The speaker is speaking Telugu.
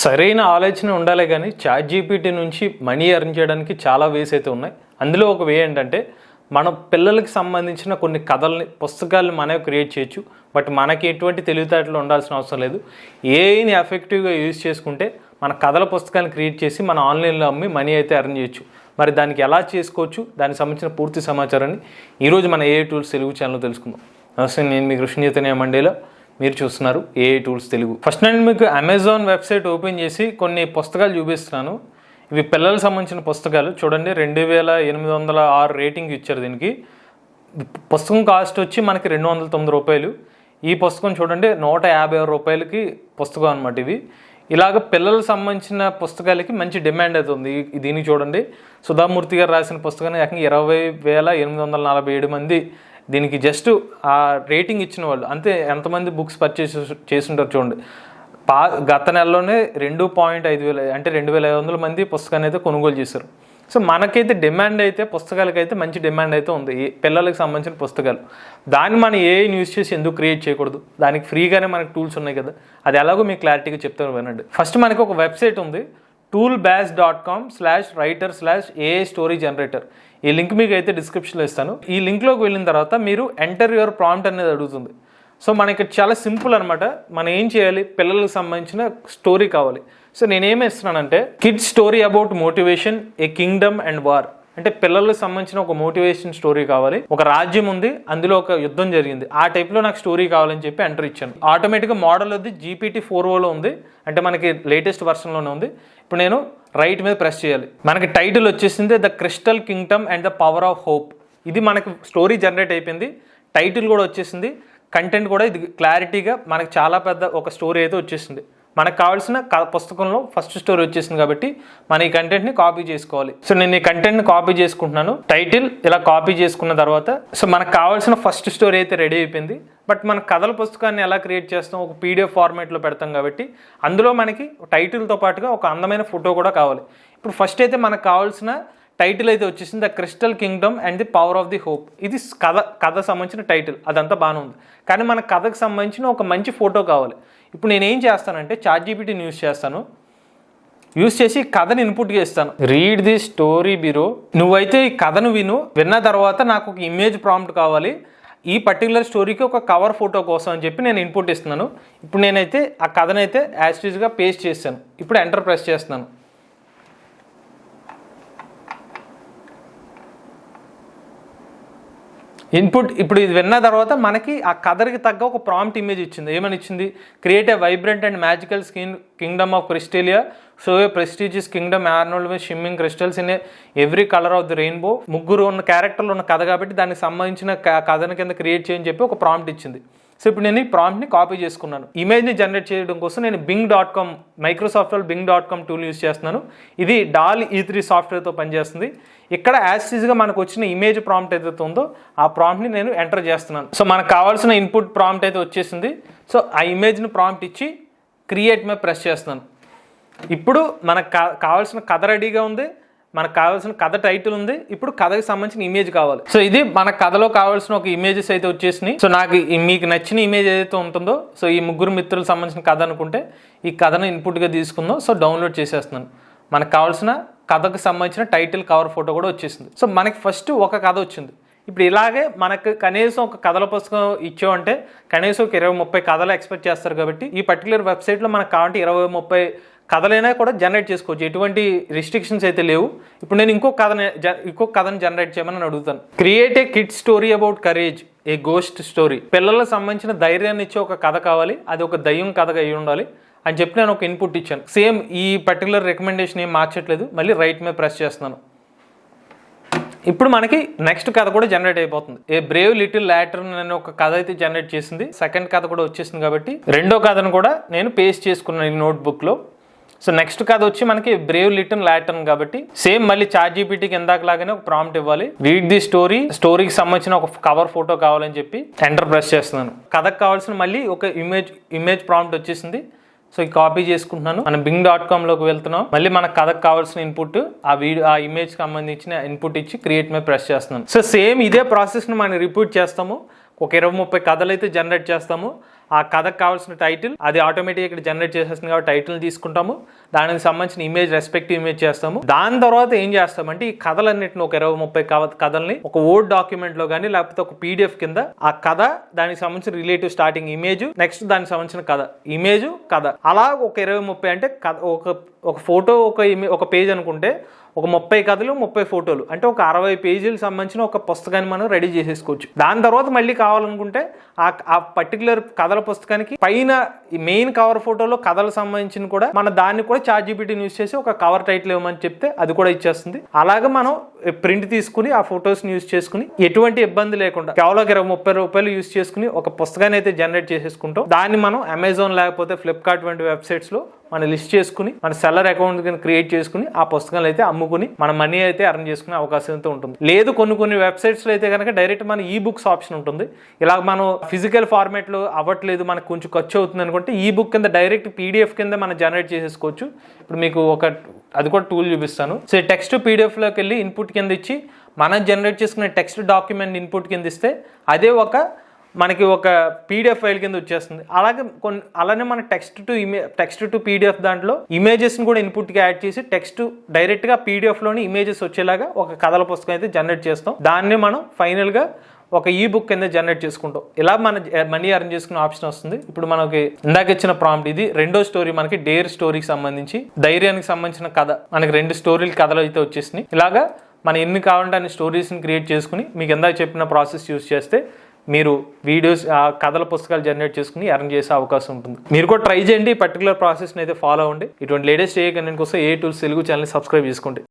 సరైన ఆలోచన ఉండాలి కానీ చాట్ జీపీటీ నుంచి మనీ ఎర్న్ చేయడానికి చాలా వేస్ అయితే ఉన్నాయి. అందులో ఒక వే ఏంటంటే మన పిల్లలకి సంబంధించిన కొన్ని కథల్ని పుస్తకాలను మనమే క్రియేట్ చేయొచ్చు. బట్ మనకి ఎటువంటి తెలివితేటలు ఉండాల్సిన అవసరం లేదు. ఏఐని ఎఫెక్టివ్గా యూజ్ చేసుకుంటే మన కథల పుస్తకాన్ని క్రియేట్ చేసి మన ఆన్లైన్లో అమ్మి మనీ అయితే ఎర్న్ చేయొచ్చు. మరి దానికి ఎలా చేసుకోవచ్చు? దానికి సంబంధించిన పూర్తి సమాచారాన్ని ఈరోజు మన ఏఐ టూల్స్ తెలుగు ఛానల్లో తెలుసుకుందాం. నమస్తే నేను మీ కృష్ణ చైతన్య మండేలో. మీరు చూస్తున్నారు ఏఐ టూల్స్ తెలుగు. ఫస్ట్ నేను మీకు అమెజాన్ వెబ్సైట్ ఓపెన్ చేసి కొన్ని పుస్తకాలు చూపిస్తున్నాను. ఇవి పిల్లలకు సంబంధించిన పుస్తకాలు. చూడండి రెండు వేల ఎనిమిది వందల ఆరు రేటింగ్ ఇచ్చారు దీనికి. పుస్తకం కాస్ట్ వచ్చి మనకి రెండు వందల తొమ్మిది రూపాయలు. ఈ పుస్తకం చూడండి నూట యాభై ఆరు రూపాయలకి పుస్తకం అనమాట ఇవి. ఇలాగ పిల్లలకు సంబంధించిన పుస్తకాలకి మంచి డిమాండ్ అవుతుంది ఈ- దీనికి చూడండి. సుధామూర్తి గారు రాసిన పుస్తకాన్ని ఏకంగా ఇరవై వేల ఎనిమిది వందల నలభై ఏడు మంది దీనికి జస్ట్ ఆ రేటింగ్ ఇచ్చిన వాళ్ళు అంతే ఎంతమంది బుక్స్ పర్చేస్ చేసింటారు చూడండి. పా గత నెలలోనే రెండు పాయింట్ ఐదు వేల అంటే రెండు వేల ఐదు వందల మంది పుస్తకాన్ని అయితే కొనుగోలు చేశారు. సో మనకైతే డిమాండ్ అయితే పుస్తకాలకైతే మంచి డిమాండ్ అయితే ఉంది. ఈ పిల్లలకు సంబంధించిన పుస్తకాలు. దాన్ని మనం ఏ యూస్ చేసి ఎందుకు క్రియేట్ చేయకూడదు? దానికి ఫ్రీగానే మనకు టూల్స్ ఉన్నాయి కదా. అది ఎలాగో మీకు క్లారిటీగా చెప్తాను వినండి. ఫస్ట్ మనకి ఒక వెబ్సైట్ ఉంది. Toolbaz dot com slash writer slash AI story generator ఈ లింక్ మీకు అయితే డిస్క్రిప్షన్లో ఇస్తాను. ఈ లింక్లోకి వెళ్ళిన తర్వాత మీరు ఎంటర్ యువర్ ప్రాంప్ట్ అనేది అడుగుతుంది. సో మనకి చాలా సింపుల్ అనమాట మనం ఏం చేయాలి? పిల్లలకు సంబంధించిన స్టోరీ కావాలి. సో నేనేమి ఇస్తున్నానంటే kid story about motivation a kingdom and war అంటే పిల్లలకు సంబంధించిన ఒక మోటివేషన్ స్టోరీ కావాలి. ఒక రాజ్యం ఉంది అందులో ఒక యుద్ధం జరిగింది. ఆ టైప్లో నాకు స్టోరీ కావాలని చెప్పి ఎంటర్ ఇచ్చాను. ఆటోమేటిక్గా మోడల్ అది జీపీటీ ఫోర్ ఓలో ఉంది. అంటే మనకి లేటెస్ట్ వర్షన్లోనే ఉంది. ఇప్పుడు నేను రైట్ మీద ప్రెస్ చేయాలి. మనకి టైటిల్ వచ్చేసింది the crystal kingdom and the power of hope ఇది మనకి స్టోరీ జనరేట్ అయిపోయింది. టైటిల్ కూడా వచ్చేసింది. కంటెంట్ కూడా ఇది క్లారిటీగా మనకి చాలా పెద్ద ఒక స్టోరీ అయితే వచ్చేసింది. మనకు కావాల్సిన పుస్తకంలో ఫస్ట్ స్టోరీ వచ్చేసింది కాబట్టి మన ఈ కంటెంట్ని కాపీ చేసుకోవాలి. సో నేను ఈ కంటెంట్ని కాపీ చేసుకుంటున్నాను. టైటిల్ ఇలా కాపీ చేసుకున్న తర్వాత సో మనకు కావాల్సిన ఫస్ట్ స్టోరీ అయితే రెడీ అయిపోయింది. బట్ మన కథల పుస్తకాన్ని ఎలా క్రియేట్ చేస్తాం? ఒక పీడిఎఫ్ ఫార్మాట్లో పెడతాం కాబట్టి అందులో మనకి టైటిల్తో పాటుగా ఒక అందమైన ఫోటో కూడా కావాలి. ఇప్పుడు ఫస్ట్ అయితే మనకు కావాల్సిన టైటిల్ అయితే వచ్చేసింది the crystal kingdom and the power of the hope ఇది కథ కథ సంబంధించిన టైటిల్ అదంతా బాగానే ఉంది. కానీ మన కథకు సంబంధించిన ఒక మంచి ఫోటో కావాలి. ఇప్పుడు నేను ఏం చేస్తానంటే చాట్ జీపీటీని యూస్ చేస్తాను. యూస్ చేసి కథను ఇన్పుట్గా ఇస్తాను. Read the story bureau. నువ్వైతే ఈ కథను విను విన్న తర్వాత నాకు ఒక ఇమేజ్ ప్రాంప్ట్ కావాలి. ఈ పర్టికులర్ స్టోరీకి ఒక కవర్ ఫోటో కోసం అని చెప్పి నేను ఇన్పుట్ ఇస్తున్నాను. ఇప్పుడు నేనైతే ఆ కథనైతే యాస్టీజ్గా పేస్ట్ చేస్తాను. ఇప్పుడు ఎంటర్ ప్రెస్ చేస్తున్నాను. ఇన్పుట్ ఇప్పుడు ఇది విన్న తర్వాత మనకి ఆ కథకి తగ్గ ఒక ప్రాంప్ట్ ఇమేజ్ ఇచ్చింది. ఏమని ఇచ్చింది? Create a vibrant and magical skin kingdom of Crystalia so a prestigious kingdom adorned with shimmering crystals in every colour of the rainbow ముగ్గురు ఉన్న క్యారెక్టర్లు ఉన్న కథ కాబట్టి దానికి సంబంధించిన క- కథను కింద క్రియేట్ చేయని చెప్పి ఒక ప్రాంప్ట్ ఇచ్చింది. సో ఇప్పుడు నేను ఈ ప్రాంప్ట్ని కాపీ చేసుకున్నాను. ఇమేజ్ని జనరేట్ చేయడం కోసం నేను Bing dot com Microsoft Bing dot com tool use చేస్తున్నాను. ఇది డాల్ ఈ త్రీ సాఫ్ట్వేర్తో పనిచేస్తుంది. ఇక్కడ యాసిజ్గా మనకు వచ్చిన ఇమేజ్ ప్రాంప్ట్ ఏదైతే ఉందో ఆ ప్రాంప్ట్ని నేను ఎంటర్ చేస్తున్నాను. సో మనకు కావాల్సిన ఇన్పుట్ ప్రాంప్ట్ అయితే వచ్చేసింది. సో ఆ ఇమేజ్ని ప్రాంప్ట్ ఇచ్చి క్రియేట్ మీద ప్రెస్ చేస్తున్నాను. ఇప్పుడు మనకు కా కావాల్సిన కథ రెడీగా ఉంది. మనకు కావాల్సిన కథ టైటిల్ ఉంది. ఇప్పుడు కథకి సంబంధించిన ఇమేజ్ కావాలి. సో ఇది మన కథలో కావాల్సిన ఒక ఇమేజెస్ అయితే వచ్చేసినాయి. సో నాకు మీకు నచ్చిన ఇమేజ్ ఏదైతే ఉంటుందో సో ఈ ముగ్గురు మిత్రులకు సంబంధించిన కథ అనుకుంటే ఈ కథను ఇన్పుట్గా తీసుకుందాం. సో డౌన్లోడ్ చేసేస్తున్నాను. మనకు కావాల్సిన కథకు సంబంధించిన టైటిల్ కవర్ ఫోటో కూడా వచ్చేసింది. సో మనకి ఫస్ట్ ఒక కథ వచ్చింది. ఇప్పుడు ఇలాగే మనకు కనీసం ఒక కథల పుస్తకం ఇచ్చామంటే కనీసం ఒక ఇరవై ముప్పై కథలు ఎక్స్పెక్ట్ చేస్తారు కాబట్టి ఈ పర్టికులర్ వెబ్సైట్లో మనకు కావాలంటే ఇరవై ముప్పై కథలైనా కూడా జనరేట్ చేసుకోవచ్చు. ఎటువంటి రిస్ట్రిక్షన్స్ అయితే లేవు. ఇప్పుడు నేను ఇంకో కథని ఇంకో కథను జనరేట్ చేయమని అడుగుతాను. Create a kid story about courage a ghost story పిల్లలకు సంబంధించిన ధైర్యాన్ని ఇచ్చే ఒక కథ కావాలి. అది ఒక దయ్యం కథగా అయి ఉండాలి. అని చెప్పి నేను ఒక ఇన్పుట్ ఇచ్చాను. సేమ్ ఈ పర్టికులర్ రికమెండేషన్ ఏం మార్చట్లేదు. మళ్ళీ రైట్ మీద ప్రెస్ చేస్తున్నాను. ఇప్పుడు మనకి నెక్స్ట్ కథ కూడా జనరేట్ అయిపోతుంది. ఏ బ్రేవ్ లిటిల్ లాటర్ నేను ఒక కథ అయితే జనరేట్ చేసింది. సెకండ్ కథ కూడా వచ్చేసింది కాబట్టి రెండో కథను కూడా నేను పేస్ట్ చేసుకున్నాను ఈ నోట్బుక్లో సో నెక్స్ట్ కథ వచ్చి మనకి బ్రేవ్ లిటన్ లాటన్ కాబట్టి సేమ్ మళ్ళీ చాట్ జీపీటీకి ఎందాక లాగానే ఒక ప్రాంప్ట్ ఇవ్వాలి. రీడ్ ది స్టోరీ స్టోరీకి సంబంధించిన ఒక కవర్ ఫోటో కావాలని చెప్పి ఎంటర్ ప్రెస్ చేస్తున్నాను. కథకు కావాల్సిన మళ్ళీ ఒక ఇమేజ్ ఇమేజ్ ప్రాంప్ట్ వచ్చేసింది. సో ఈ కాపీ చేసుకుంటున్నాను. మనం బింగ్ డాట్ కామ్లోకి వెళ్తున్నాం. మళ్ళీ మనకు కథకు కావాల్సిన ఇన్పుట్ ఆ వీడియో ఆ ఇమేజ్ సంబంధించిన ఇన్పుట్ ఇచ్చి క్రియేట్ మీద ప్రెస్ చేస్తున్నాను. సో సేమ్ ఇదే ప్రాసెస్ని మనం రిపీట్ చేస్తాము. ఒక ఇరవై ముప్పై కథలు అయితే జనరేట్ చేస్తాము. ఆ కథకు కావాల్సిన టైటిల్ అది ఆటోమేటిక్ ఇక్కడ జనరేట్ చేసేస్తుంది కాబట్టి టైటిల్ తీసుకుంటాము. దానికి సంబంధించిన ఇమేజ్ రెస్పెక్టివ్ ఇమేజ్ చేస్తాము. దాని తర్వాత ఏం చేస్తామంటే ఈ కథలన్నింటిని ఒక ఇరవై ముప్పై కవ- కథల్ని ఒక ఓడ్ డాక్యుమెంట్లో కానీ లేకపోతే ఒక పీడిఎఫ్ కింద ఆ కథ దానికి సంబంధించిన రిలేటివ్ స్టార్టింగ్ ఇమేజ్ నెక్స్ట్ దానికి సంబంధించిన కథ. ఇమేజ్ కథ. అలా ఒక ఇరవై ముప్పై అంటే కథ ఒక ఒక ఫోటో ఒక ఒక పేజ్ అనుకుంటే ఒక ముప్పై కథలు ముప్పై ఫోటోలు. అంటే ఒక అరవై పేజీలకు సంబంధించిన ఒక పుస్తకాన్ని మనం రెడీ చేసేసుకోవచ్చు. దాని తర్వాత మళ్ళీ కావాలనుకుంటే ఆ ఆ పర్టికులర్ కథల పుస్తకానికి పైన మెయిన్ కవర్ ఫోటోలో కథలకు సంబంధించిన కూడా మన దాన్ని కూడా చార్ట్ జీపీటీని యూస్ చేసి ఒక కవర్ టైటిల్ ఇవ్వమని చెప్తే అది కూడా ఇచ్చేస్తుంది. అలాగే మనం ప్రింట్ తీసుకుని ఆ ఫొటోస్ని యూస్ చేసుకుని ఎటువంటి ఇబ్బంది లేకుండా కేవలం ఇరవై ముప్పై రూపాయలు యూస్ చేసుకుని ఒక పుస్తకాన్ని అయితే జనరేట్ చేసేసుకుంటాం. దాన్ని మనం అమెజాన్ లేకపోతే ఫ్లిప్కార్ట్ వంటి వెబ్సైట్స్లో మనం లిస్ట్ చేసుకుని మన సెల్లర్ అకౌంట్ కింద క్రియేట్ చేసుకుని ఆ పుస్తకాలు అయితే అమ్ముకుని మన మనీ అయితే అర్న్ చేసుకునే అవకాశం అయితే ఉంటుంది. లేదు కొన్ని కొన్ని వెబ్సైట్స్లో అయితే కనుక డైరెక్ట్ మన ఈ బుక్స్ ఆప్షన్ ఉంటుంది. ఇలా మనం ఫిజికల్ ఫార్మాట్లో అవ్వట్లేదు మనకు కొంచెం ఖర్చు అవుతుంది అనుకుంటే ఈ బుక్ కింద డైరెక్ట్ పీడిఎఫ్ కింద మనం జనరేట్ చేసేసుకోవచ్చు. ఇప్పుడు మీకు ఒక అది కూడా టూల్ చూపిస్తాను. సో టెక్స్ట్ పీడిఎఫ్లోకి వెళ్ళి ఇన్పుట్ కింద ఇచ్చి మనం జనరేట్ చేసుకునే టెక్స్ట్ డాక్యుమెంట్ ఇన్పుట్ కింద ఇస్తే అదే ఒక మనకి ఒక పీడిఎఫ్ ఫైల్ కింద వచ్చేస్తుంది. అలాగే కొన్ని అలానే మన text to image text to PDF దాంట్లో ఇమేజెస్ని కూడా ఇన్పుట్కి యాడ్ చేసి టెక్స్ట్ డైరెక్ట్గా పీడిఎఫ్లోని ఇమేజెస్ వచ్చేలాగా ఒక కథల పుస్తకం అయితే జనరేట్ చేస్తాం. దాన్ని మనం ఫైనల్గా ఒక ఈ బుక్ కింద జనరేట్ చేసుకుంటాం. ఇలా మన eh, మనీ అర్న్ చేసుకునే ఆప్షన్ వస్తుంది. ఇప్పుడు మనకి ఇందాక ఇచ్చిన ప్రాంప్ట్ ఇది. రెండో స్టోరీ మనకి డేర్ స్టోరీకి సంబంధించి ధైర్యానికి సంబంధించిన కథ. మనకి రెండు స్టోరీలు కథలు అయితే వచ్చేసినాయి. ఇలాగా మనం ఎన్ని కావాలంటే అన్ని స్టోరీస్ని క్రియేట్ చేసుకుని మీకు ఇందాక చెప్పిన ప్రాసెస్ యూస్ చేస్తే మీరు వీడియోస్ ఆ కథల పుస్తకాలు జనరేట్ చేసుకుని అరేంజ్ చేసే అవకాశం ఉంటుంది. మీరు కూడా ట్రై చేయండి. ఈ పర్టికులర్ ప్రాసెస్ని అయితే ఫాలో అవ్వండి. ఇటువంటి లేటెస్ట్ ఏ కంటెంట్ కోసం ఏ టూల్స్ తెలుగు ఛానల్ని సబ్స్క్రైబ్ చేసుకోండి.